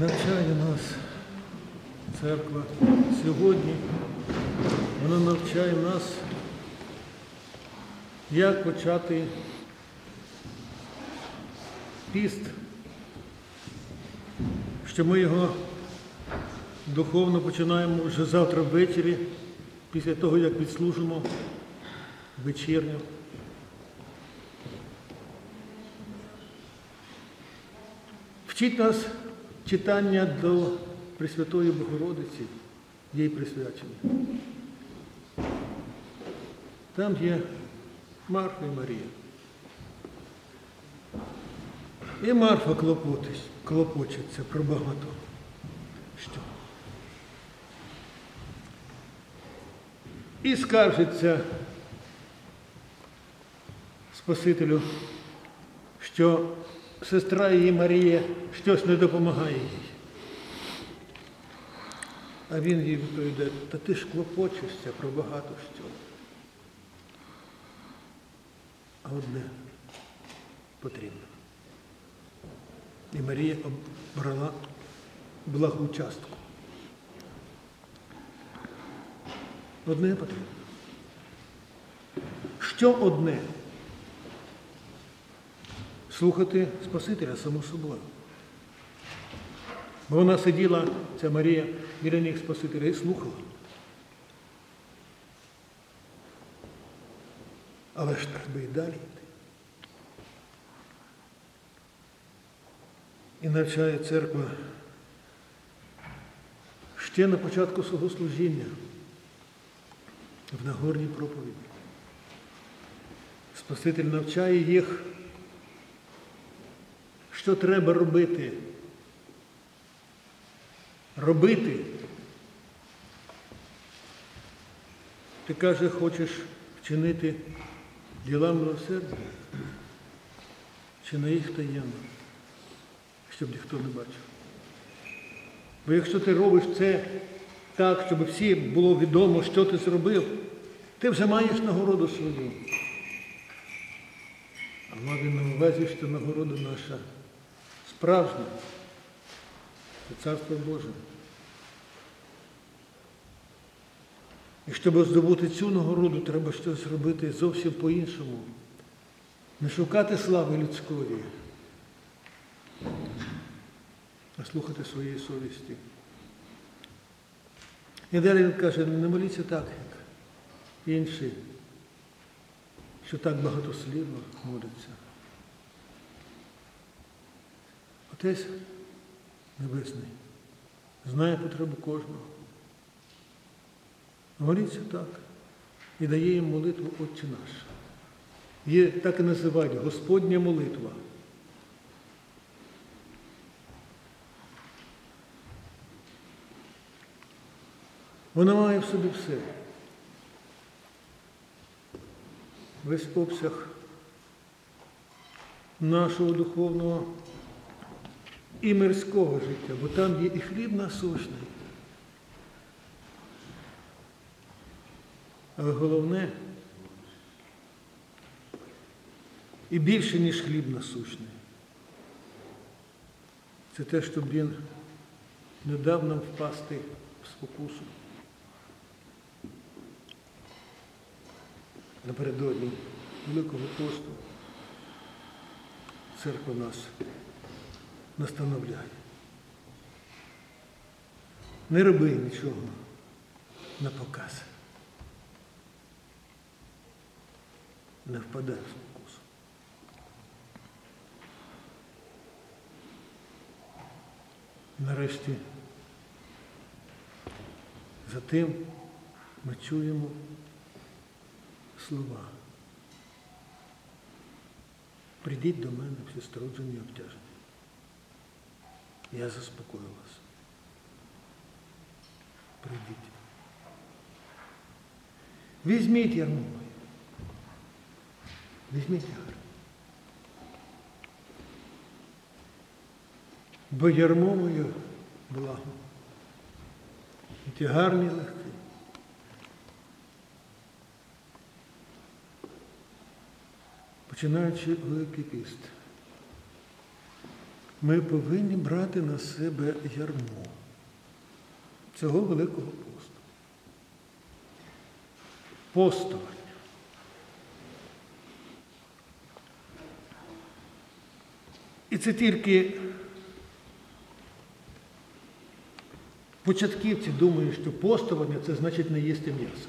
навчає нас церква сьогодні. Вона навчає нас, як почати піст, що ми його духовно починаємо вже завтра ввечері, після того, як відслужимо вечірню. Вчить нас читання до Пресвятої Богородиці, їй присвячення. Там є Марфа і Марія. І Марфа клопочеться про багато. Що? І скаржиться Спасителю, що сестра її Марія щось не допомагає їй. А він їй відповідає, та ти ж клопочешся про багато що. А одне потрібно. І Марія обрала благу частку. Одне потрібно. Що одне? Слухати Спасителя само собою. Бо вона сиділа, ця Марія, біля них Спасителя і слухала. Але ж треба і далі йти. І навчає церква ще на початку свого служіння в Нагорній проповіді. Спаситель навчає їх, що треба робити. Робити. Ти каже, хочеш вчинити діла милосердя, чи на їх таємно, щоб ніхто не бачив. Бо якщо ти робиш це так, щоб всі було відомо, що ти зробив, ти вже маєш нагороду свою. А він на увазі, що нагорода наша справжня. Це Царство Боже. І щоб здобути цю нагороду, треба щось зробити зовсім по-іншому. Не шукати слави людської, а слухати своєї совісті. І далі він каже, не моліться так, як інші, що так багатослівно моляться. Отець Небесний знає потребу кожного. Моліться так і дає їм молитву Отче наш. Є так і називають Господня молитва. Вона має в собі все. Весь обсяг нашого духовного і мирського життя, бо там є і хліб насущний. Але головне, і більше, ніж хліб насущний. Це те, щоб він не дав нам впасти в спокусу. Напередодні Великого посту церква нас настановляє. Не роби нічого на показ. Не впадай в спокусу. Нарешті за тим ми чуємо слова. Прийдіть до мене всі струджені обтяжені. Я заспокою вас. Прийдіть. Візьміть ярмо моє. Візьміть тягар. Бо ярмо моє благо. І тягар мій легкий. Починаючи Великий піст. Ми повинні брати на себе ярмо цього Великого посту. Постування. І це тільки початківці думають, що постування це значить не їсти м'ясо.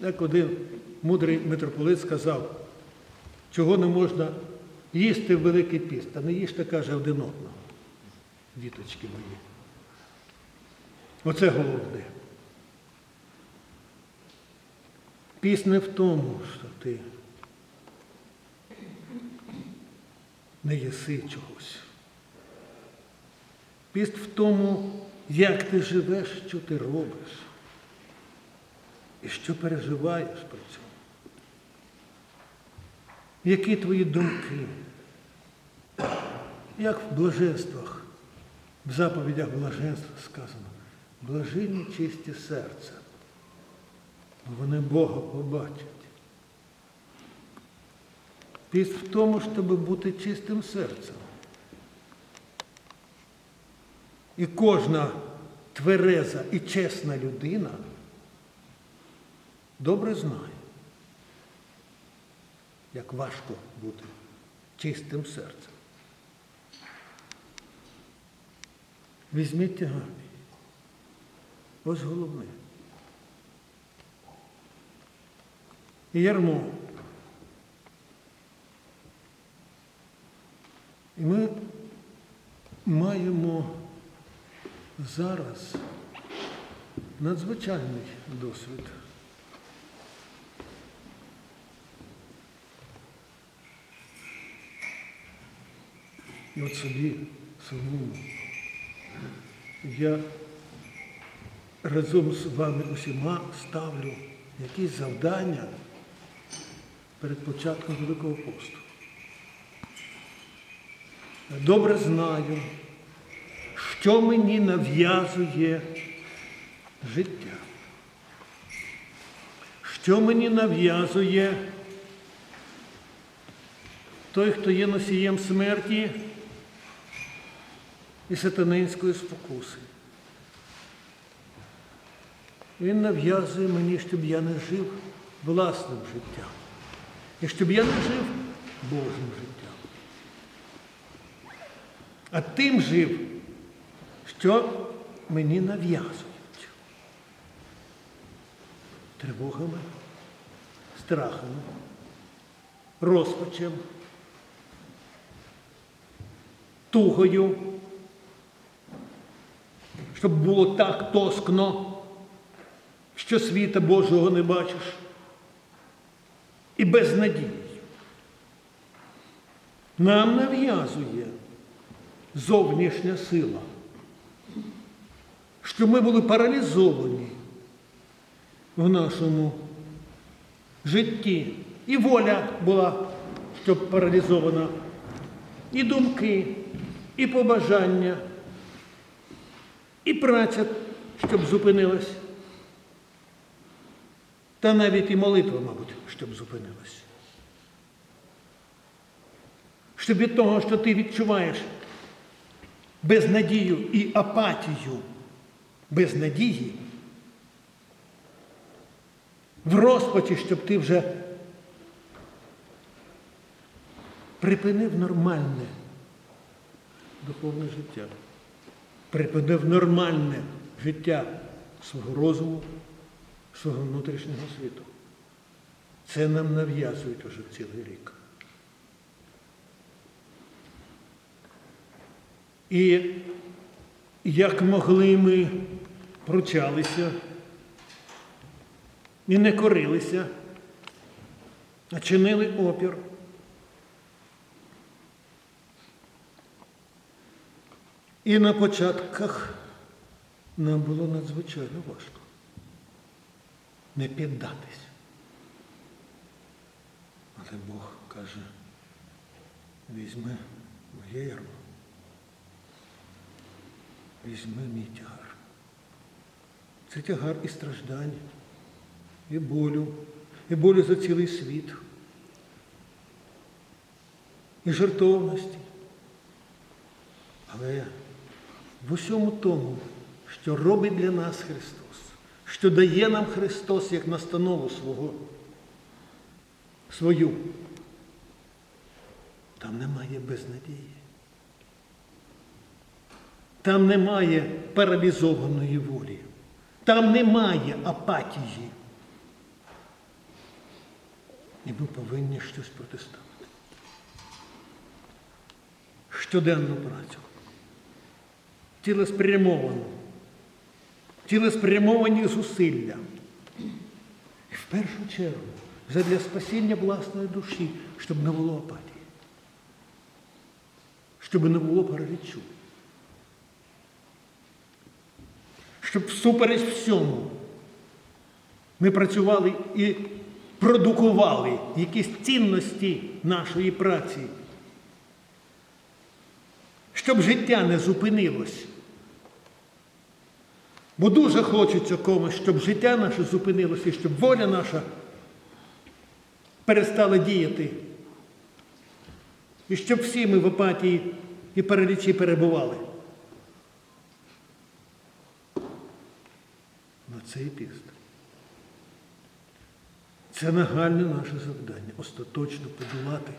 Як один мудрий митрополит сказав, чого не можна їсти в Великий піст, та не їжте, каже, один одного. Діточки мої. Оце головне. Піст не в тому, що ти не єси чогось. Піст в тому, як ти живеш, що ти робиш і що переживаєш при цьому. Які твої думки? Як в блаженствах, в заповідях блаженства сказано, блаженні чисті серця, вони Бога побачать. Піст в тому, щоб бути чистим серцем. І кожна твереза і чесна людина добре знає, як важко бути чистим серцем. Візьміть тягар. Ось головне. І ярмо. І ми маємо зараз надзвичайний досвід. І от собі самому я разом з вами усіма ставлю якісь завдання перед початком Великого посту. Я добре знаю, що мені нав'язує життя, що мені нав'язує той, хто є носієм смерті і сатанинської спокуси. Він нав'язує мені, щоб я не жив власним життям. І щоб я не жив Божим життям. А тим жив, що мені нав'язують. Тривогами, страхами, розпачем, тугою, щоб було так тоскно, що світа Божого не бачиш, і безнадією. Нам нав'язує зовнішня сила, що ми були паралізовані в нашому житті. І воля була, щоб паралізована, і думки, і побажання, і праця, щоб зупинилась. Та навіть і молитва, мабуть, щоб зупинилась. Щоб від того, що ти відчуваєш безнадію і апатію, без надії, в розпачі, щоб ти вже припинив нормальне духовне життя, припинив нормальне життя свого розуму, свого внутрішнього світу. Це нам нав'язують уже цілий рік. І як могли ми пручалися і не корилися, а чинили опір. І на початках нам було надзвичайно важко не піддатись. Але Бог каже, візьми моє ярмо, візьми мій тягар. Це тягар і страждань, і болю, і болю за цілий світ. і жертовності. Але в усьому тому, що робить для нас Христос, що дає нам Христос як настанову свого, свою, там немає безнадії. Там немає паралізованої волі. Там немає апатії. І ми повинні щось протиставити. Щоденну працю. Цілеспрямовану. Цілеспрямовані зусилля. І в першу чергу задля спасіння власної душі, щоб не було апатії. Щоб не було паралічу. Щоб всупереч всьому ми працювали і продукували якісь цінності нашої праці. Щоб життя не зупинилось. Бо дуже хочеться комусь, щоб життя наше зупинилося щоб воля наша перестала діяти. І щоб всі ми в апатії і паралічі перебували. На цей піст. Це нагальне наше завдання остаточно подолати